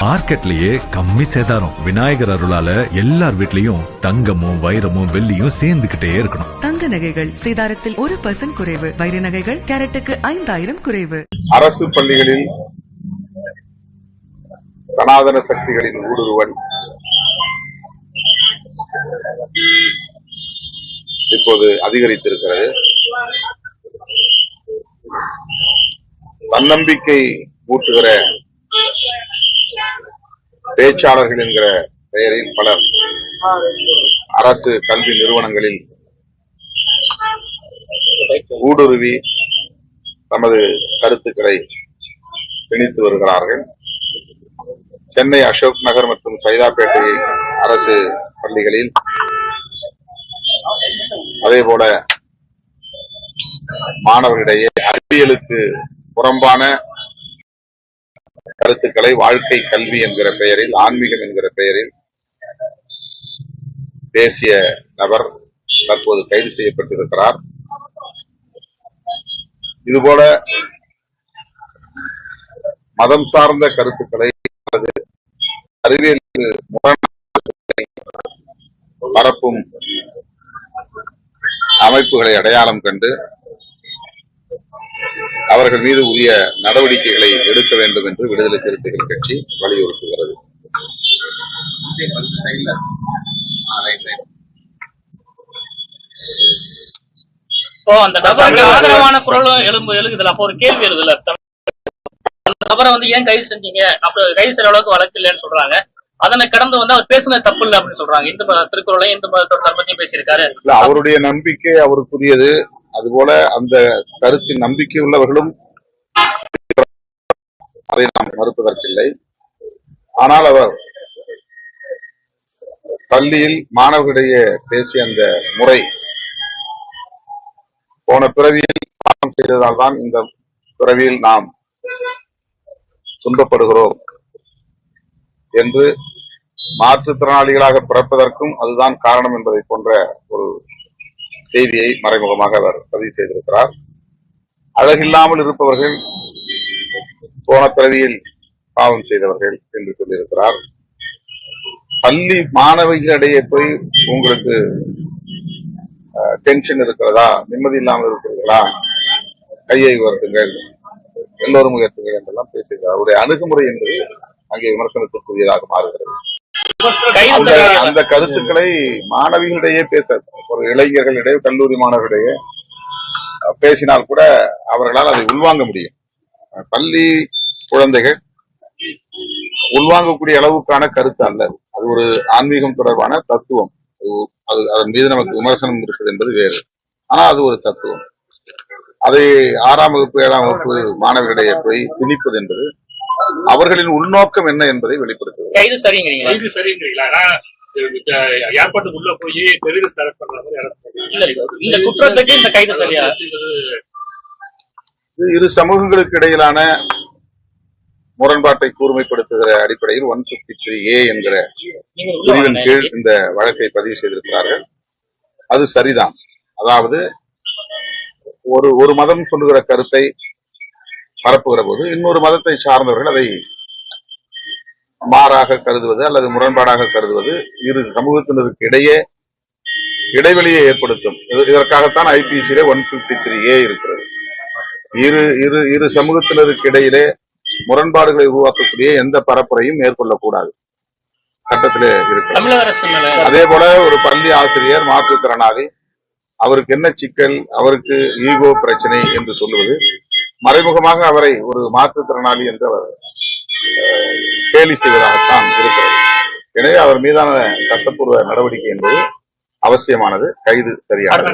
மார்க்கெட்லயே கம்மி சேதாரம். விநாயகர் அருளால எல்லார் வீட்லயும் தங்கமும் வைரமும் வெள்ளியும் சேர்ந்துகிட்டே இருக்கணும். தங்க நகைகள் சேதாரத்தில் ஒரு பர்சன்ட் குறைவு. வைர நகைகள் கேரட்டுக்கு ஐந்தாயிரம் குறைவு. அரசு பள்ளிகளில் சனாதன சக்திகளின் ஊடுருவல். இப்போது அதிகரித்திருக்கிறது. தன்னம்பிக்கை ஊட்டுகிற பேச்சாளர்கள் என்கிற பெயரில் பலர் அரசு கல்வி நிறுவனங்களில் ஊடுருவி தமது கருத்துக்களை திணித்து வருகிறார்கள். சென்னை அசோக் நகர் மற்றும் சைதாப்பேட்டை அரசு பள்ளிகளில் அதே போல மாணவர்களிடையே அறிவியலுக்கு புறம்பான கருத்துக்களை வாழ்க்கை கல்வி என்கிற பெயரில் ஆன்மீகம் என்கிற பெயரில் பேசிய நபர் தற்போது கைது செய்யப்பட்டிருக்கிறார். இதுபோல மதம் சார்ந்த கருத்துக்களை அல்லது அறிவியலுக்கு பரப்பும் அமைப்புகளை அடையாளம் கண்டு அவர்கள் மீது உரிய நடவடிக்கைகளை எடுக்க வேண்டும் என்று விடுதலை சிறுத்தைகள் கட்சி வலியுறுத்துகிறது. இப்போ அந்த நபருக்கு ஆதரவான குரலும் எழும்பு எழுகுதுல அப்போ ஒரு கேள்வி எழுதுல அந்த நபரை வந்து ஏன் கைது செஞ்சீங்க? அப்ப கைது செய்யற அளவுக்கு வழக்கு இல்லைன்னு சொல்றாங்க. அதனை கடந்து வந்து அவர் பேசுனது தப்பு இல்லை அப்படின்னு சொல்றாங்க. இந்து மத திருக்குறளையும் இந்து மதத்தோட தர்மத்தையும் பேசியிருக்காரு. இல்ல, அவருடைய நம்பிக்கை அவருக்குரியது. அதுபோல அந்த கருத்தில் நம்பிக்கை உள்ளவர்களும் அதை நாம் மறுப்பதற்கில்லை. ஆனால் அவர் பள்ளியில் மாணவர்களிடையே பேசிய அந்த முறை போன பிறவியில் பாவம் செய்ததால் தான் இந்த பிறவியில் நாம் துன்பப்படுகிறோம் என்று மாற்றுத்திறனாளிகளாக பிறப்பதற்கும் அதுதான் காரணம் என்பதை போன்ற ஒரு செய்தியை மறைமுகமாக அவர் பதிவு செய்திருக்கிறார். அழகில்லாமல் இருப்பவர்கள் போன பிறவியில் பாவம் செய்தவர்கள் என்று சொல்லியிருக்கிறார். பள்ளி மாணவிகளிடையே போய் உங்களுக்கு டென்ஷன் இருக்கிறதா? நிம்மதி இல்லாமல் இருக்கிறீர்களா? கையை உயர்த்துங்கள் எல்லோரும் உயர்த்துங்கள் என்றெல்லாம் பேசுகிறார் அவருடைய அணுகுமுறை என்பது அங்கே விமர்சனத்திற்குரியதாக மாறுகிறது. அந்த கருத்துக்களை மாணவிகளிடையே பேச ஒரு இளைஞர்களிடையே கல்லூரி மாணவர்களிடையே பேசினால் கூட அவர்களால் அதை உள்வாங்க முடியும். பள்ளி குழந்தைகள் உள்வாங்கக்கூடிய அளவுக்கான கருத்து அல்ல. அது. ஒரு ஆன்மீகம் தொடர்பான தத்துவம். அது- அது அதன் மீது நமக்கு விமர்சனம் இருக்குது என்பது வேறு. ஆனா அது ஒரு தத்துவம். அதை ஆறாம் வகுப்பு ஏழாம் வகுப்பு மாணவர்களிடையே போய் திணிப்பது என்பது அவர்களின் உள்நோக்கம் என்ன என்பதை வெளிப்படுத்துகிறது கைது சரிங்கிறீங்களா? இது சரிங்கிறீங்களா ஏர்போர்ட்டுக்குள்ள போய் பெரிய செலக்ட் பண்ற மாதிரி இந்த குற்றத்துக்கு இந்த கைது சரியா? இது இரு சமூகங்களுக்கு இடையிலான முரண்பாட்டை கூர்மைப்படுத்துகிற அடிப்படையில் ஒன் பிப்டி த்ரீ ஏ என்கிற பிரிவின். கீழ் இந்த வழக்கை பதிவு செய்திருக்கிறார்கள். அது சரிதான். அதாவது ஒரு ஒரு மதம் சொல்லுகிற கருத்தை பரப்புகிற போது இன்னொரு மதத்தை சார்ந்தவர்கள் அதை மாறாக கருதுவது அல்லது முரண்பாடாக கருதுவது இரு சமூகத்தினருக்கு இடையே இடைவெளியை ஏற்படுத்தும். இது- இதற்காகத்தான் ஐபிசியிலே ஒன் பிப்டி த்ரீ ஏ இருக்கிறது. இரு இரு இரு சமூகத்தினருக்கு இடையிலே முரண்பாடுகளை உருவாக்கக்கூடிய எந்த பரப்புரையும் மேற்கொள்ளக்கூடாது. சட்டத்திலே மேல அதே போல ஒரு பள்ளி ஆசிரியர் மாற்றுத்திறனாளி அவருக்கு என்ன சிக்கல் அவருக்கு ஈகோ பிரச்சனை என்று சொல்லுவது மறைமுகமாக அவரை ஒரு மாற்றுத்திறனாளி என்று அவர் கேலி செய்வதாகத்தான் இருக்கிறது. எனவே அவர் மீதான சட்டப்பூர்வ நடவடிக்கை என்பது அவசியமானது கைது சரியானது.